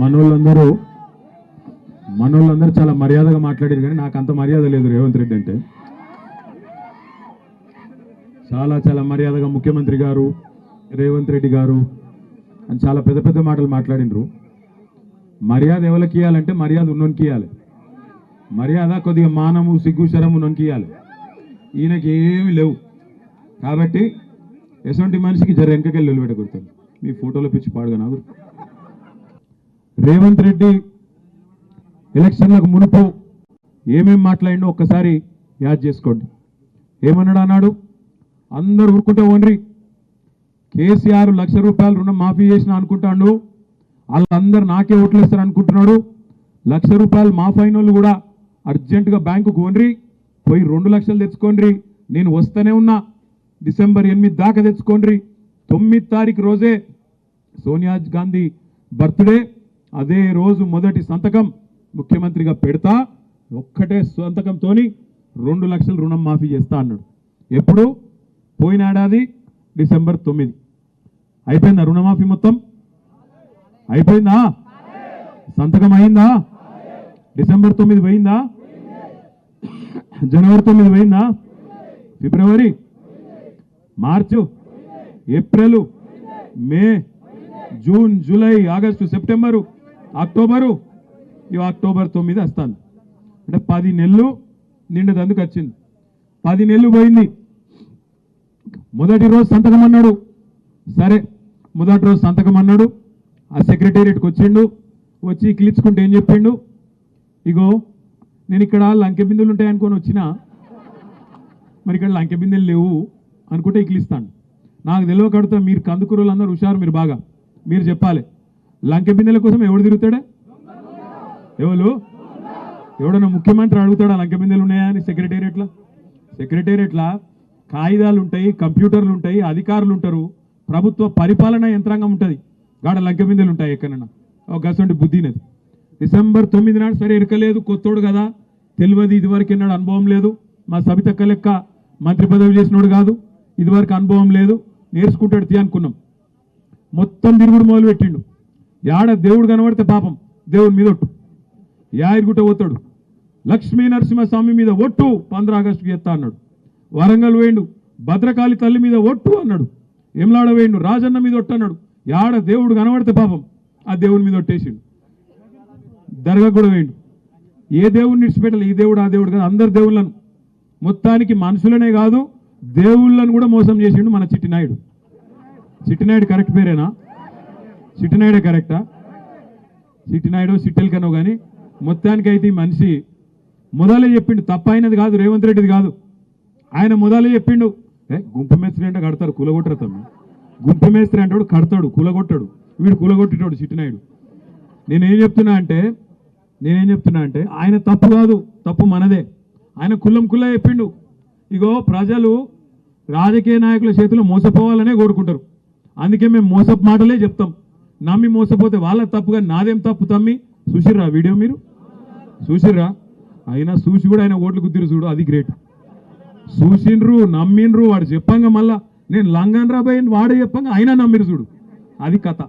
మనోళ్ళందరూ మనోళ్ళందరూ చాలా మర్యాదగా మాట్లాడారు కానీ నాకు అంత మర్యాద లేదు రేవంత్ రెడ్డి అంటే. చాలా చాలా మర్యాదగా ముఖ్యమంత్రి గారు రేవంత్ రెడ్డి గారు అని చాలా పెద్ద పెద్ద మాటలు మాట్లాడినరు. మర్యాద ఎవరికి ఇవ్వాలంటే మర్యాద ఉన్నోనికి ఇవ్వాలి మర్యాద కొద్దిగా మానము సిగ్గు శరము ఉన్నోనికి ఇవ్వాలి ఈయనకి ఏమి లేవు. కాబట్టి ఎటువంటి మనిషికి జర వెనకకెళ్ళి నిలబెట్టకూడతాను మీ ఫోటోలో పిచ్చి పాడుగా నాకు రేవంత్ రెడ్డి ఎలక్షన్లకు మునుపు ఏమేం మాట్లాడిండో ఒక్కసారి యాద్ చేసుకోండి. ఏమన్నాడు అన్నాడు? అందరు ఊరుకుంటే ఓన్రి. కేసీఆర్ లక్ష రూపాయలు రుణం మాఫీ చేసిన అనుకుంటాడు. వాళ్ళందరూ నాకే ఓట్లేస్తారు అనుకుంటున్నాడు. లక్ష రూపాయలు మాఫీ అయిన వాళ్ళు కూడా అర్జెంటుగా బ్యాంకుకు ఓన్రి. పోయి రెండు లక్షలు తెచ్చుకోండి నేను వస్తూనే ఉన్నా. డిసెంబర్ ఎనిమిది దాకా తెచ్చుకోండి తొమ్మిది తారీఖు రోజే సోనియా గాంధీ బర్త్డే. అదే రోజు మొదటి సంతకం ముఖ్యమంత్రిగా పెడతా ఒక్కటే సంతకంతోని రెండు లక్షల రుణం మాఫీ చేస్తా అన్నాడు. ఎప్పుడు? పోయిన ఏడాది డిసెంబర్ తొమ్మిది. అయిపోయిందా రుణమాఫీ మొత్తం? అయిపోయిందా? సంతకం అయిందా? డిసెంబర్ తొమ్మిది పోయిందా? జనవరి తొమ్మిది పోయిందా? ఫిబ్రవరి? March? April? May? June July August September? October ఇవి అక్టోబర్ తొమ్మిది వస్తాను అంటే పది నెలలు నిండదందుకు వచ్చింది. పది నెలలు పోయింది. మొదటి రోజు సంతకం అన్నాడు. సరే మొదటి రోజు సంతకం అన్నాడు. ఆ సెక్రటేరియట్కి వచ్చిండు. వచ్చి కిలిచుకుంటే ఏం చెప్పిండు? ఇగో నేను ఇక్కడ లంకె బిందులు ఉంటాయనుకొని వచ్చిన మరి ఇక్కడ లంకె బిందెలు లేవు అనుకుంటే ఇక్కిలిస్తాను నాకు తెలియకడితే మీరు కందుకూరులు అందరూ హుషారు మీరు బాగా. మీరు చెప్పాలి. లంకె బిందెల కోసం ఎవడు తిరుగుతాడా? ఎవరు ఎవడన్నా ముఖ్యమంత్రి అడుగుతాడా లంకె బిందెలు ఉన్నాయా అని సెక్రటేరియట్లా? సెక్రటేరియట్లా కాగిదాలు ఉంటాయి కంప్యూటర్లు ఉంటాయి అధికారులు ఉంటారు. ప్రభుత్వ పరిపాలన యంత్రాంగం ఉంటుంది. గాడ లంకె బిందెలు ఉంటాయి ఎక్కడన్నా. ఒక గసంటి బుద్ధినది డిసెంబర్ తొమ్మిది నాడు సరే ఇరకలేదు కొత్తోడు కదా. తెలియదు ఇదివరకు ఎన్నాడు అనుభవం లేదు. మా సబితక్క లెక్క మంత్రి పదవి చేసినోడు కాదు. ఇదివరకు అనుభవం లేదు. నేర్చుకుంటాడు తీ అనుకున్నాం. మొత్తం తిరుగుడు మొదలు పెట్టిండు యాడ దేవుడు కనబడితే పాపం? దేవుడి మీద ఒట్టు. యాయిరుగుట్ట పోతాడు లక్ష్మీ నరసింహస్వామి మీద ఒట్టు పంద్ర ఆగస్టుకి ఎత్తా అన్నాడు. వరంగల్ వేయండు భద్రకాళి తల్లి మీద ఒట్టు అన్నాడు. ఎమ్లాడ వేయండు రాజన్న మీద ఒట్టు అన్నాడు. యాడ దేవుడు కనబడితే పాపం? ఆ దేవుని మీద ఒట్టేసిండు. దర్గా కూడా వేయండు ఏ దేవుడిని విడిచిపెట్టాలి ఈ దేవుడు ఆ దేవుడు కాదు అందరు దేవుళ్ళను. మొత్తానికి మనుషులనే కాదు దేవుళ్ళను కూడా మోసం చేసిండు మన చిట్టినాయుడు చిట్టినాయుడు కరెక్ట్ పేరేనా? సిట్టినాయుడే కరెక్టా? చిట్టినాయుడు సిట్టెలకనో కానీ మొత్తానికి అయితే ఈ మనిషి మొదలే చెప్పిండు. తప్ప అయినది కాదు రేవంత్ రెడ్డిది కాదు. ఆయన మొదలే చెప్పిండు. ఏ గుంపు మేస్త్రి అంటే కడతారు కులగొట్టరు తమ్మి. గుంపు మేస్త్రి అంటాడు కడతాడు కులగొట్టాడు. వీడు కులగొట్టేటోడు సిట్టినాయుడు. నేనేం చెప్తున్నా అంటే నేనేం చెప్తున్నా అంటే ఆయన తప్పు కాదు తప్పు మనదే. ఆయన కుల్లం కుల్ల చెప్పిండు. ఇగో ప్రజలు రాజకీయ నాయకుల చేతిలో మోసపోవాలనే కోరుకుంటారు. అందుకే మేము మోసపు మాటలే చెప్తాం. నమ్మి మోసపోతే వాళ్ళ తప్పుగా నాదేం తప్పు తమ్మి? చూసిర్రా వీడియో మీరు? చూసిర్రా? అయినా చూసి కూడా ఆయన ఓట్లు కుదిరి చూడు అది గ్రేట్ చూసిండ్రు నమ్మిండ్రు వాడు చెప్పంగా మళ్ళా నేను లంగన్ రాబోయే వాడే చెప్పంగా అయినా నమ్మిరు చూడు అది కథ.